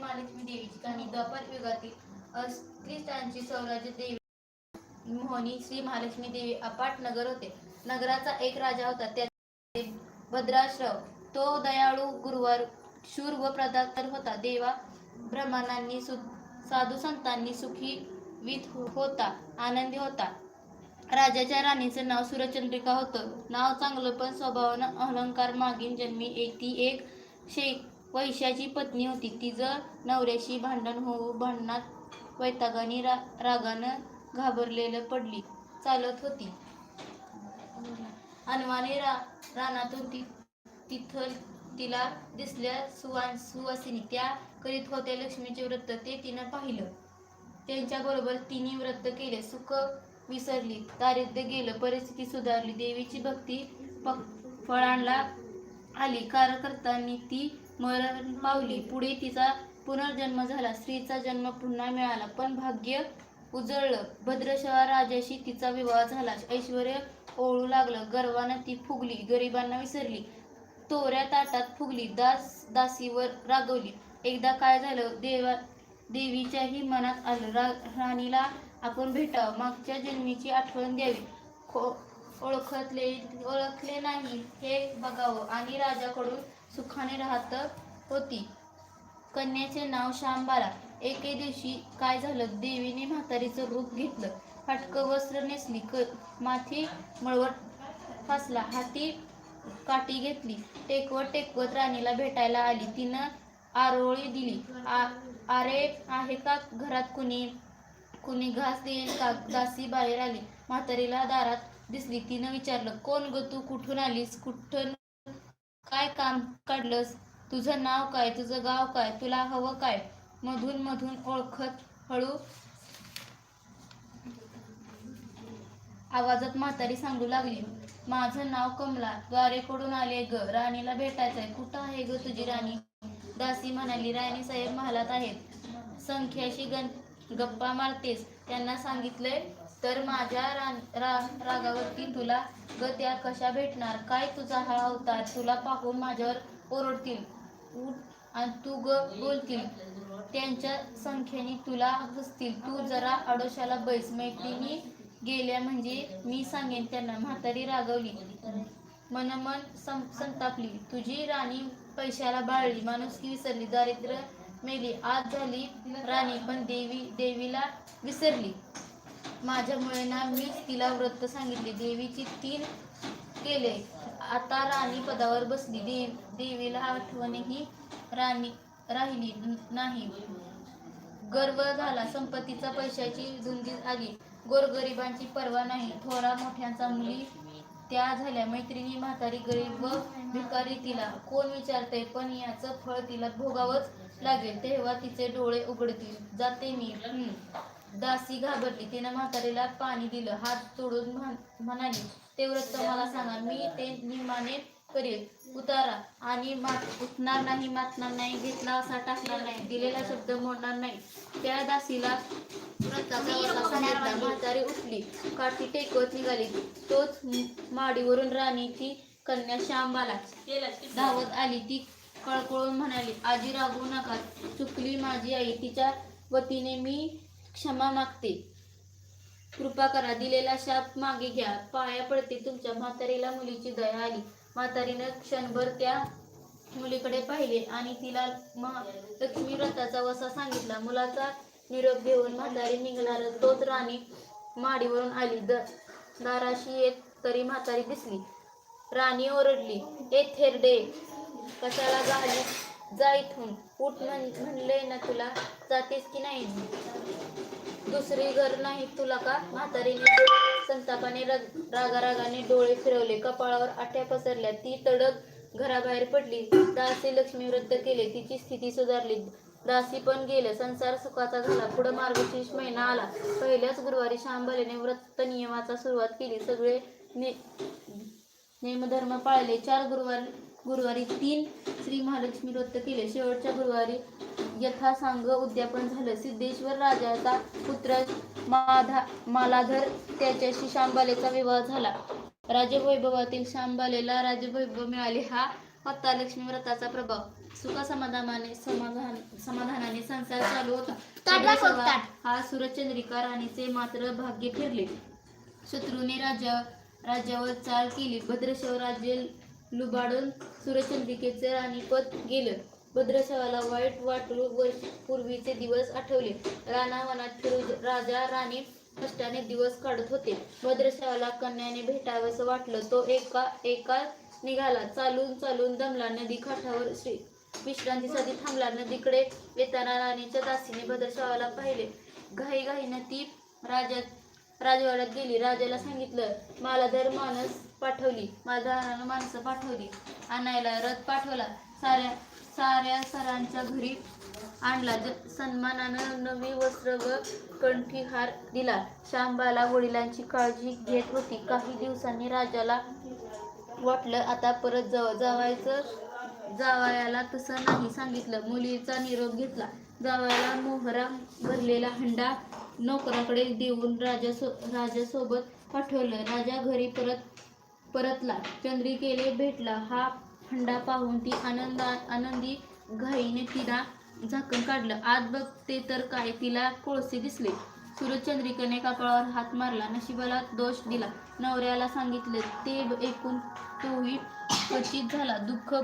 महालक्ष्मी देवीची कहाणी द्वापर युगातील अस्त्रिष्टांची स्वराज्य देवी मोहनी श्री महालक्ष्मी देवी अपाट नगर होते. नगराचा एक राजा होता त्याचे भद्राश्रव तो दयाळू गुरुवार शूर व प्रदातर होता. देवा ब्रह्मानांनी सु साधू संतांनी सुखी वित होता आनंदी होता. राजाच्या राणीचं नाव सूरचंद्रिका होतं. नाव चांगलं पण स्वभावानं अहंकार मागील जन्मी एक ती एक शेख वैशाची पत्नी होती. तिचं नवऱ्याशी भांडण होऊ भांडणात वैतागाने रा रागानं घाबरलेलं पडली. चालत होती. अनवाने रा रानातून ती तिथं तिला दिसल्या सुवान सुवासिनी त्या करीत होत्या लक्ष्मीचे व्रत. ते तिनं पाहिलं. त्यांच्याबरोबर तिने व्रत केले. सुख विसरली. दारिद्र्य गेलं. परिस्थिती सुधारली. देवीची भक्ती प- फळांना आली. कार्यकर्त्यांनी ती मरण पावली पुढे तिचा पुनर्जन्म झाला. स्त्रीचा जन्म पुन्हा मिळाला. पण भाग्य उजळलं. भद्रशवा राजाशी तिचा विवाह झाला. ऐश्वर ओळू लागलं. गर्वानं ती फुगली. गरिबांना विसरली. तोऱ्या ताटात फुगली. दास दासीवर रागवली. एकदा काय झालं? देवा देवीच्याही मनात आलं. रा राणीला आपण भेटावं. मागच्या जन्मीची आठवण द्यावी. खो ओळखतले ओळखले नाही हे बघावं. आणि राजाकडून सुखाने राहत होती. कन्याचे नाव शांबाला एके दिवशी काय झालं? देवीने म्हातारीचं रूप घेतलं. फाटकं वस्त्र नेसली. क माथी मळवट फासला. हाती काठी घेतली. टेकवत टेकवत राणीला भेटायला आली. तिनं आरोळी दिली. आ अरे आहे का घरात कुणी? कुणी घास देईल का? दासी बाहेर आली. म्हातारीला दारात दिसली. तिनं विचारलं कोण ग तू? कुठून आलीस? कुठून काय काम काढलंस? तुझं नाव काय? तुझं गाव काय? तुला हवं काय? मधून मधून ओळखत हळू. आवाजात म्हातारी सांगू लागली. माझं नाव कमला. द्वारेकडून आले ग? राणीला भेटायचंय. कुठं आहे ग तुझी राणी? दासी म्हणाली राणी साहेब महालात आहेत. संख्याशी गण गप्पा मारतेस. त्यांना सांगितलंय तर माझ्या रा, रागावरती तुला ग कशा भेटणार? काय तुझा हा अवतार तुला पाहून माझ्यावर ओरडतील. उठ आणि तू ग बोलतील. त्यांच्या संख्येने तुला हसतील. तू जरा आडोशाला बैस. मैत्रिणी गेल्या म्हणजे मी सांगेन त्यांना. म्हातारी रागवली. मनमन सं संतापली. तुझी राणी पैशाला बाळली. माणुसकी विसरली. दारिद्र्य मेली. आज झाली राणी पण देवी देवीला विसरली. माझ्यामुळे ना मीच तिला व्रत सांगितले. देवीची तीन केले. आता राणी पदावर बसली. देव देवीला आठवणही राणी राहिली नाही. गर्व झाला. संपत्तीचा पैशाची धुंदी आली. गोरगरिबांची पर्वा नाही. थोरा मोठ्यांचा मुली त्या झाल्या. मैत्रिणी म्हातारी गरीब व भिकारी तिला. कोण विचारते पण याचं फळ तिला भोगावंच लागेल. तेव्हा तिचे डोळे उघडतील. जाते मी. दासी घाबरली. तिनं म्हातारीला पाणी दिलं हात तोडून म्हणाली ते व्रत मला सांगा मी ते निमाने करेल. उतारा. आणि मात उठणार नाही मातणार नाही घेतला असा टाकणार नाही दिलेला शब्द मोडणार नाही. त्या दासीला म्हातारी उठली. काठी टेकवत निघाली. तोच माडीवरून राणीची कन्या श्यामबाला धावत आली. ती कळकळून म्हणाली आजी रागवू नका. चुकली माझी आई. तिच्या वतीने मी क्षमा मागते. कृपा करा दिलेला शाप मागे घ्या. पाया पडते तुमच्या म्हातारीला मुलीची दया आली. म्हातारीनं क्षणभर त्या मुलीकडे पाहिले आणि तिला लक्ष्मी व्रताचा वसा सांगितला. मुलाचा निरोप घेऊन म्हातारी निघणार तोच राणी माडीवरून आली. द दाराशी येत तरी म्हातारी दिसली. राणी ओरडली ए थेरडे कशाला झाली जा इथून. उठ म्हण म्हणले ना तुला जातेस की नाही? दुसरी घर नाही तुला का? म्हातारीने संतापाने रागारागाने डोळे फिरवले. कपाळावर आठ्या पसरल्या. ती तडक घराबाहेर पडली. दासी लक्ष्मी व्रत केले. तिची स्थिती सुधारली. दासी पण गेलं. संसार सुखाचा झाला. पुढं मार्गशीर्ष महिना आला. पहिल्याच गुरुवारी शांबलेने व्रत नियमाचा सुरुवात केली. सगळे ने नेमधर्म पाळले. चार गुरुवार गुरुवारी तीन श्री महालक्ष्मी व्रत केले. शेवटच्या गुरुवारी यथासांग उद्यापन झालं. सिद्धेश्वर राजाचा पुत्र माधा मालाधर त्याच्याशी शांबालेचा विवाह झाला. राजवैभवातील शांबालेला राजवैभव मिळाले. हा होता लक्ष्मी व्रताचा प्रभाव. सुख समाधानाने समाधान समाधानाने संसार चालू होता. हा सूरजचंद्रिका राणीचे मात्र भाग्य फिरले शत्रूने राज्या राज्यावर चाल केली. भद्रशव राज्य लुबाडून सूरजचंद्रिकेचे राणीपद गेलं. भद्रशवाला वाईट वाटू वर्ष पूर्वीचे दिवस आठवले. रानावनात फिरू राजा राणी कष्टाने दिवस काढत होते. भद्रशवाला कन्याने भेटावंसं वाटलं. तो एका एका निघाला. चालून चालून दमला. नदी काठावर श्री विश्रांतीसाठी थांबला. नदीकडे येताना राणीच्या दासीने भद्रशावाला पाहिले. घाई घाईनं ती राजा राजवाड्यात गेली. राजाला सांगितलं मला धर माणस पाठवली. माझ्या माणसं पाठवली. आणायला रथ पाठवला. साऱ्या साऱ्या सरांच्या घरी आणला. ज- सन्मानानं नवी वस्त्र व कंठीहार दिला. शांबाला वडिलांची काळजी घेत होती. काही दिवसांनी राजाला वाटलं आता परत जावं जावायचं जावयाला तसं नाही सांगितलं. मुलीचा निरोप घेतला. जावयाला मोहरा भरलेला हंडा नोकराकडे देऊन राजा सो राजासोबत पाठवलं. राजा घरी परत परतला. चंद्रिकेले भेटला. हा हंडा पाहून ती आनंदात आनंदी घाईने तिला झाकण काढलं. आत बघते तर काय तिला कोळसे दिसले. सूर्यचंद्रिकेने कपाळावर हात मारला. नशिबाला दोष दिला. नवऱ्याला सांगितले ते ऐकून तोही क्वचित झाला. दुःख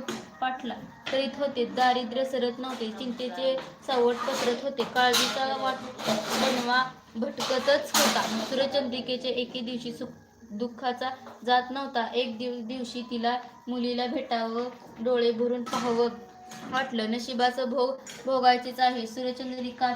पाठला. करीत होते. दारिद्र्य सरत नव्हते. चिंतेचे सावट पसरत होते. काळजीचा वाट बनवा भटकतच होता. सूर्यचंद्रिकेचे एके दिवशी सुख दुःखाचा जात नव्हता. एक दिव दिवशी तिला मुलीला भेटावं डोळे भरून पाहावं वाटलं. नशिबाचं भोग भोगायचेच आहे. सूर्यचंद्रिका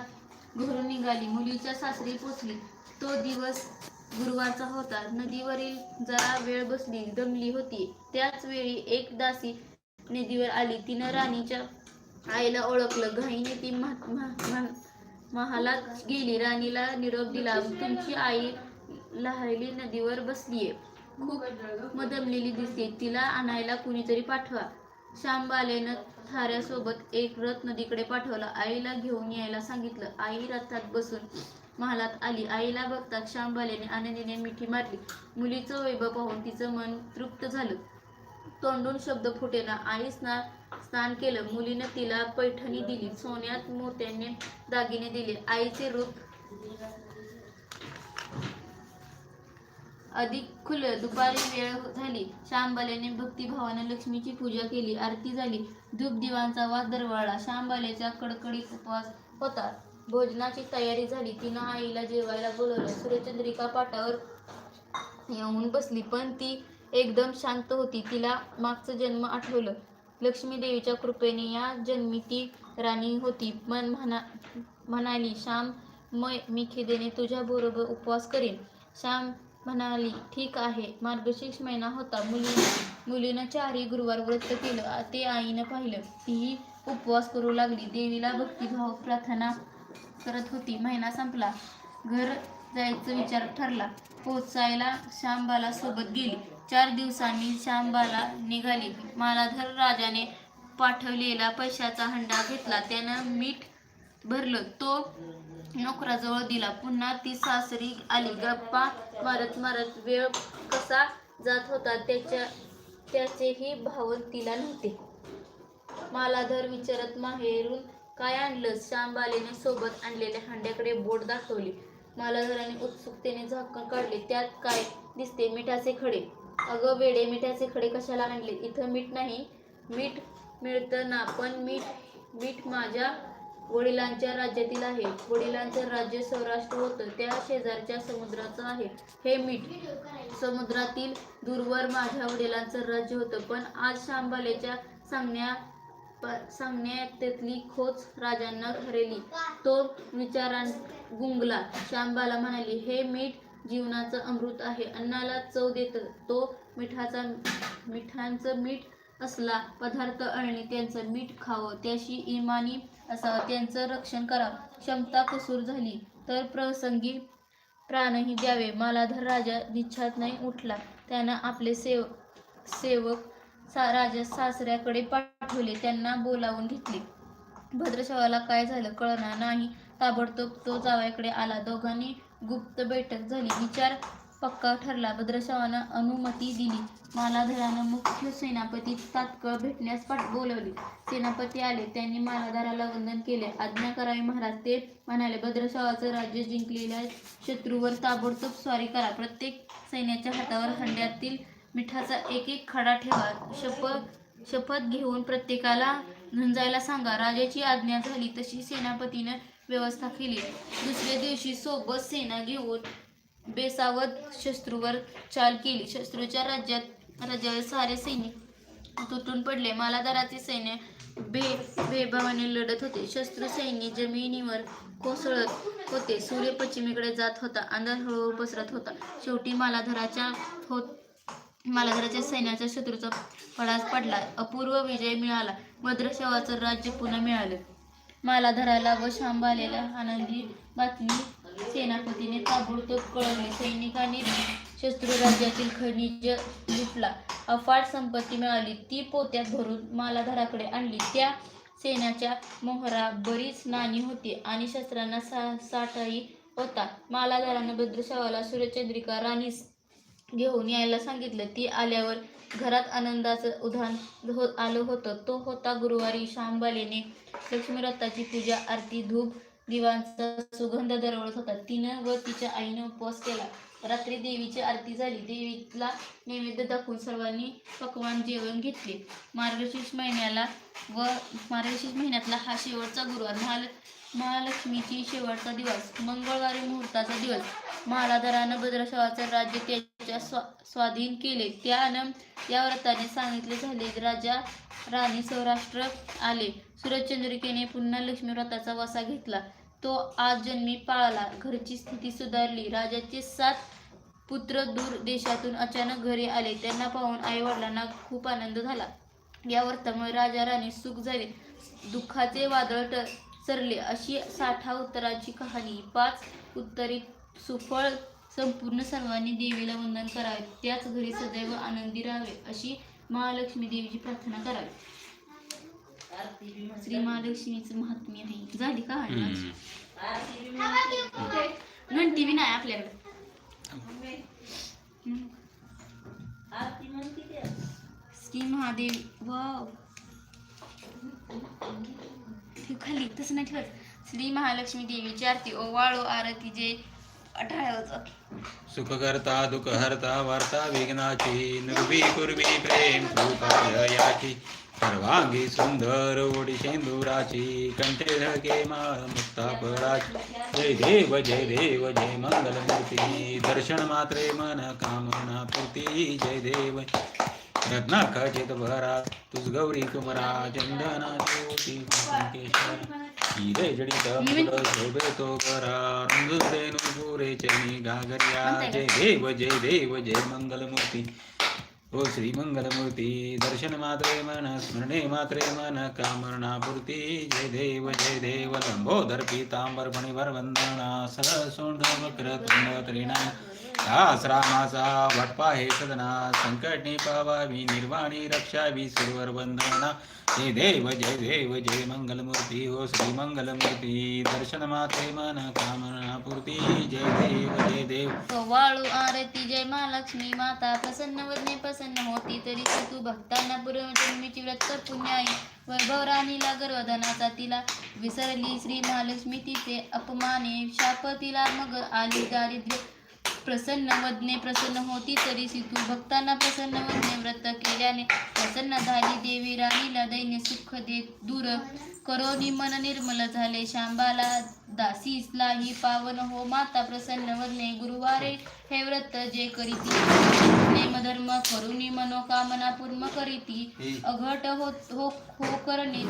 घरून निघाली. मुलीच्या सासरी पोचली. तो दिवस गुरुवारचा होता. नदीवरील जरा वेळ बसली. दमली होती. त्याच वेळी एक दासी नदीवर आली. तिनं राणीच्या आईला ओळखलं. घाईने ती महा- महा- महालात गेली. राणीला निरोप दिला. तुमची आई लहरली नदीवर बसलीये. खूप मदमलेली दिसते. तिला आणायला कुणीतरी पाठवा. श्यामबालेनं थाऱ्यासोबत एक रथ नदीकडे पाठवला. आईला घेऊन यायला सांगितलं. आई रथात बसून महालात आली. आईला बघताच श्यामबालेने आनंदीने मिठी मारली. मुलीचं वैभव पाहून तिचं मन तृप्त झालं. तोंडून शब्द फुटेना आई स्ना स्नान केलं. मुलीनं तिला पैठणी दिली. सोन्यात मोत्याने दागिने दिले. आईचे रूप अधिक खुलं दुपारी वेळ झाली श्यामबालेने भक्तिभावाने लक्ष्मीची पूजा केली आरती झाली. धूप दिवांचा वास दरवळला श्यामबालेच्या कडकडीत उपवास होता. भोजनाची तयारी झाली. तिनं आईला जेवायला बोलवलं. सूर्यचंद्रिका पाटावर येऊन बसली पण ती एकदम शांत होती. तिला मागचं जन्म आठवलं. लक्ष्मी देवीच्या कृपेने या जन्मी ती राणी होती. मन म्हणा म्हणाली श्याम मय मी खिदेने तुझ्या बरोबर उपवास करीन. श्याम म्हणाली ठीक आहे. मार्गशीर्ष महिना होता. मुली मुलीनं चारही गुरुवार व्रत केलं. ते आईनं पाहिलं. तीही उपवास करू लागली. देवीला भक्तिभाव प्रार्थना करत होती. महिना संपला. घर जायचं विचार ठरला. पोचायला श्यामबाला सोबत गेली. चार दिवसांनी श्यामबाला निघाली. मालाधर राजाने पाठवलेला पैशाचा हंडा घेतला. त्यानं मीठ भरलं. तो नोकराजवळ दिला. पुन्हा ती सासरी आली. गप्पा मारत मारत वेळ कसा जात होता त्याच्या त्याचेही भावन तिला नव्हते. मालाधर विचारत माहेरून काय आणलं? श्यामबालेने सोबत आणलेल्या हंड्याकडे बोट दाखवली. मालाधराने उत्सुकतेने झाकण काढले. त्यात काय दिसते? मिठाचे खडे. अगं वेडे मिठाचे खडे कशाला आणले? इथं मीठ नाही. मीठ मिळतं ना पण मीठ मीठ माझ्या वडिलांच्या राज्यातील आहे. वडिलांचं राज्य सौराष्ट्र होतं. त्या शेजारच्या समुद्राचं आहे. हे मीठ. समुद्रातील दूरवर माझ्या वडिलांचं राज्य होतं. पण आज शांबालेच्या सांगण्या सांगण्यात सांगण्यातली खोच राजांना ठरेली तो विचारां गुंगला. शांबाला म्हणाली हे मीठ जीवनाचं अमृत आहे. अन्नाला चव देतं. तो मिठाचा मिठांचं मीठ असला पदार्थ आणणे त्यांचं मीठ खावं त्याशी इमानी असावं त्यांचं रक्षण करावं. क्षमता कसूर झाली तर प्रसंगी प्राणही द्यावे. मालाधर राजा निच्छात नाही उठला. त्यानं आपले सेव सेवक सा राजा सासऱ्याकडे पाठवले. त्यांना बोलावून घेतले. भद्रशवाला काय झालं कळणार नाही. ताबडतोब तो जावयाकडे आला. दोघांनी गुप्त बैठक झाली. विचार पक्का ठरला. भद्रशावानं अनुमती दिली. मालाधरानं मुख्य सेनापती तात्काळ भेटण्यास पाठ बोलवले. सेनापती आले. त्यांनी मालाधाराला वंदन केले. आज्ञा करावी महाराज. ते म्हणाले भद्रशावाचं राज्य जिंकलेल्या शत्रूवर ताबडतोब स्वारी करा. प्रत्येक सैन्याच्या हातावर हंड्यातील मिठाचा एक एक खडा ठेवा. शपथ शपथ घेऊन प्रत्येकाला झुंजायला सांगा. राजाची आज्ञा झाली तशी सेनापतीनं व्यवस्था केली. दुसऱ्या दिवशी सोबत सेना घेऊन बेसावध शत्रूवर चाल केली. शत्रूच्या राज्यात राज्यावर सारे सैनिक तुटून पडले. मालादाराचे सैन्य बे बेभावाने लढत होते. शस्त्र सैन्य जमिनीवर कोसळत होते. सूर्य पश्चिमेकडे जात होता. अंधार हळूहळू पसरत होता. शेवटी मालाधराच्या होत मालाधराच्या सैन्याच्या शत्रूचा पडास पडला. अपूर्व विजय मिळाला. भद्रशवाचं राज्य पुन्हा मिळाले. मालाधराला व शांबालेला आनंदी बातमी सेनापतीने ताबडतोब कळवले. सैनिकांनी शत्रू राज्यातील खनिज लुटला. अफाट संपत्ती मिळाली. ती पोत्यात भरून मालाधाराकडे आणली. त्या सैन्याच्या मोहरा बरीच नाणी होती आणि शस्त्रांना सा साठाही होता. मालाधरानं भद्रशावाला सूर्यचंद्रिका राणीस घेऊन यायला सांगितलं. ती आल्यावर घरात आनंदाचं उधाण हो आलं होतं. तो होता गुरुवारी शांबालेने लक्ष्मीरथाची पूजा आरती धूप दिवांचा सुगंध दरवळत होता. तिनं व तिच्या आईनं उपवास केला. रात्री देवीची आरती झाली. देवीला नैवेद्य दाखवून सर्वांनी पकवान जेवण घेतले. मार्गशीर्ष महिन्याला व मार्गशीर्ष महिन्यातला हा शेवटचा गुरुवार. महाल महालक्ष्मीची शेवटचा दिवस. मंगळवारी मुहूर्ताचा दिवस. महालाधरानं भद्रशावाचं राज्य त्याच्या स्वा स्वाधीन केले. त्यानं या व्रताने सांगितले झाले. राजा राणी सौराष्ट्र आले. सूरजचंद्रिकेने पुन्हा लक्ष्मी व्रताचा वसा घेतला. तो आज जन्मी पाळला. घरची स्थिती सुधारली. राजाचे सात पुत्र दूर देशातून अचानक घरी आले. त्यांना पाहून आई वडिलांना खूप आनंद झाला. या वर्तामुळे राजा राणी सुख झाले. दुःखाचे वादळ सरले. अशी साठा उत्तराची कहाणी. पाच उत्तरी सुफळ संपूर्ण सर्वांनी देवीला वंदन करावे. त्याच घरी सदैव आनंदी राहावे अशी महालक्ष्मी देवीची प्रार्थना करावी. श्री महालक्ष्मीचं महात्म्य आहे. झाली का. घंटी बी नाही आपल्याकडे. श्री महादेव वाव. खाली तसं नाही ठेवत. श्री महालक्ष्मी देवीची आरती ओ वाळो आरती जे अठाळ्याचं सुख करता दुःख हरता वार्ता विघ्नाची निर्भी कुर्वी प्रेम कृपाय याची सर्वांगी सुंदर ओढी शेंदुराची कंठे धळके माळ मुक्ता पराची जय देव जय देव जय मंगलमूर्ती दर्शन मात्रे मन कामना पूर्ती. जय देव. रत्ना खचित भरा तुझ गौरी कुमरा चंदना हिरे जडित शोभे तो करा. रंग रेणू पुरे चरणी घागर्या जय देव जय देव जय मंगलमूर्ती. ओ श्रीमंगलमूर्ती दर्शन मात्रे मन स्मरणे मात्रे मन कामरणापूर्ति जय देव जय देव लंबोदर पीतांबर फणीवर वंदना वक्र तुंड त्रिणा दास वटपा हे सदना संकट निपावावी निर्वाणी रक्षावी सुरवर वंदना. हे देव जय देव जय मंगलमूर्ती हो श्री मंगलमूर्ती. दर्शन माते मन कामना पूर्ती. जय देव जय देव. वाळू आरती जय महालक्ष्मी माता. प्रसन्न वदने प्रसन्न होती तरी तू भक्तांना पूर्वजन्मीची व्रत पुण्याई वैभव राणीला गर्वधनाचा तिला विसरली. श्री महालक्ष्मी तिचे अपमाने शाप तिला मग आली. दारिद्र्य प्रसन्न वदने प्रसन्न होती तरी सी तू भक्तांना प्रसन्न वदने व्रत केल्याने प्रसन्न झाली. देवी राणीला दैन्य सुख देत दूर करोनी मन निर्मल झाले. शांबाला दासीसलाही पावन हो. माता प्रसन्न वदने गुरुवारे हे व्रत जे करीती. नेमधर्म करुणी मनोकामना पूर्ण करीती. अघट हो हो हो करणे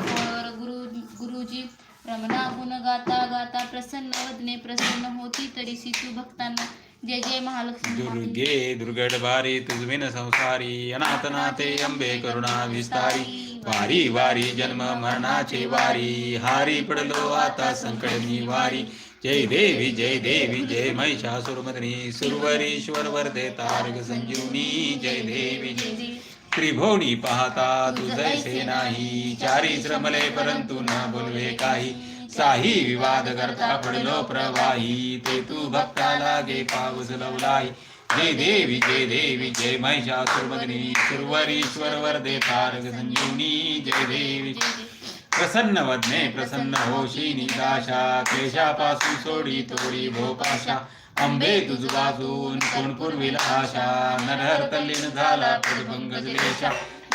गुरु गुरुजी रमणा गुण गाता गाता प्रसन्न वदने प्रसन्न होती तरी सितू भक्तांना जय जय महालक्ष्मी. दुर्गे दुर्गड बारी तुझविन संसारी अनाथ नाथे अंबे करुणा विस्तारी वारी वारी जन्म मरणाचे वारी हारी पडलो आता संकट निवारी जय देवी जय देवी जय महिषासुरमदनी सुरवरीश्वर वरदे तारक संजीवनी जय देवी जय त्रिभुवनी पाहता तुझैसे नाही चारी श्रमले परंतु न बोलवे काही। साही विवाद करता पडलो प्रवाही. ते तू भक्ता लागे पाऊस लवलाई जय देवी जय देवी जय महिषासुरमर्दिनी सुरवरीश्वर वरदे तारक संजीवनी. जय देवी. प्रसन्न वदने प्रसन्न होशी दाशा केशापासून सोडी तोडी भोपाशा. अंबे तुझ बाजून कोण पूर्वीला आशा. नरहर तल्लीन झाला पदभंग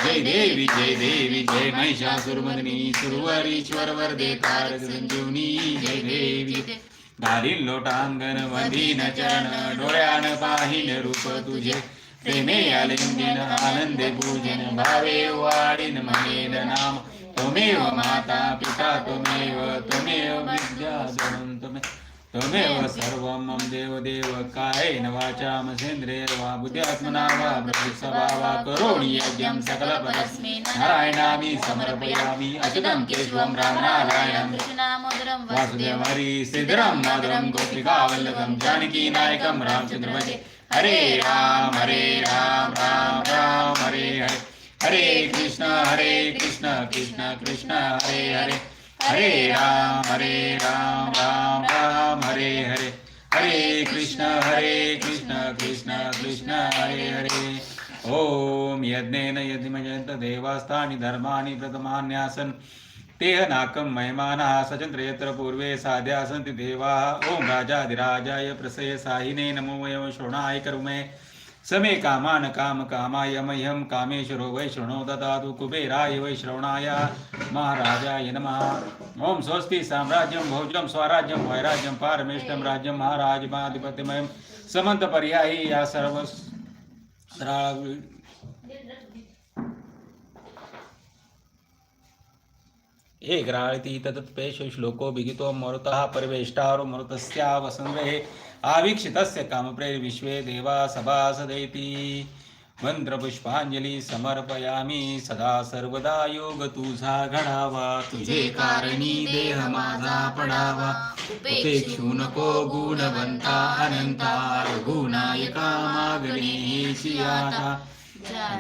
जय देवी जय देवी जय महिषासुरमर्दिनी सुरवरीश्वर वरदे तारक संजीवनी जय देवी। घालील लोटांगण वधीन चरण डोळ्यान पाहिन रूप तुझे। प्रेमे आलिंगन आनंदे पूजन भावे वाडिन म्हणेन नाम। त्वमेव माता पिता त्वमेव त्वमेव विद्या त्वमेव त्वमेव सर्वं मम देव देव कायेन वाचा मसेन्द्रेर्वा बुद्ध्यात्मना वा प्रत्यक्षवा वा करोमि यज्ञं सकलपरस्मै नारायणामि समर्पयामि अच्युतं केशवं रामनारायणं कृष्णामोदरं वासुदेवहरि श्रीधरं माधवं गोपिकावल्लभं जानकी नायकं रामचन्द्रपते हरे राम हरे राम राम राम हरे हरे। हरे कृष्ण हरे कृष्ण कृष्ण कृष्ण हरे हरे। हरे राम हरे राम राम राम हरे हरे हरे। कृष्ण हरे कृष्ण कृष्ण कृष्ण हरे हरे ओम यज्ञेन यज्ञमयन्त देवास्तानि धर्माणि प्रथमान्यासन्। तेह नाकं महिमानः सचन्त्र यत्र पूर्वे साध्या सन्ति देवाः। ॐ राजाधिराजाय प्रसय साहिने नमो वयं श्रवणाय कर्मे। समे कामान काम कामाय मह्यं कामेश्वरो वै शृणो ददातु कुबेराय वै श्रवणाय महाराजाय नमः। ओम स्वस्ति साम्राज्यं भोजं स्वराज्यं वैराज्यं पारमेष्टं राज्यं महाराजमाधिपत्यमयं समन्तपर्यायी या सर्व हे ग्राळिति तदत्पेश श्लोको विहितो मरुतः परिवेष्टारो मरुतस्यावसंग्रहे आवीक्षितस्य कामप्रेर्विश्वे देवा सभासदैति। मंत्रपुष्पांजली समर्पयामी सदा सर्वदा योग तुझा घडावा तुझे कारणी देह माझा पडावा। उपेक्षू नको गुणवंता अनंता। रघुनायका मागणी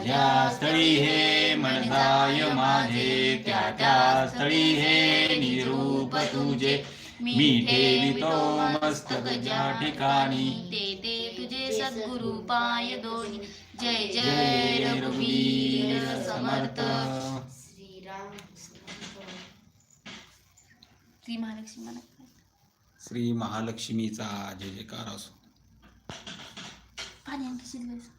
ज्या स्थळी हे मनदाय माझे त्या त्या स्थळी हे निरूप तुझे। मी ठेवितो मस्तक ज्या ठिकाणी. ते ते तुझे सद्गुरु पाय दोन्ही. जय जय रघुवीर समर्थ. श्री महालक्ष्मी श्री महालक्ष्मीचा जय जयकार असो. पाणी शिजवायचं.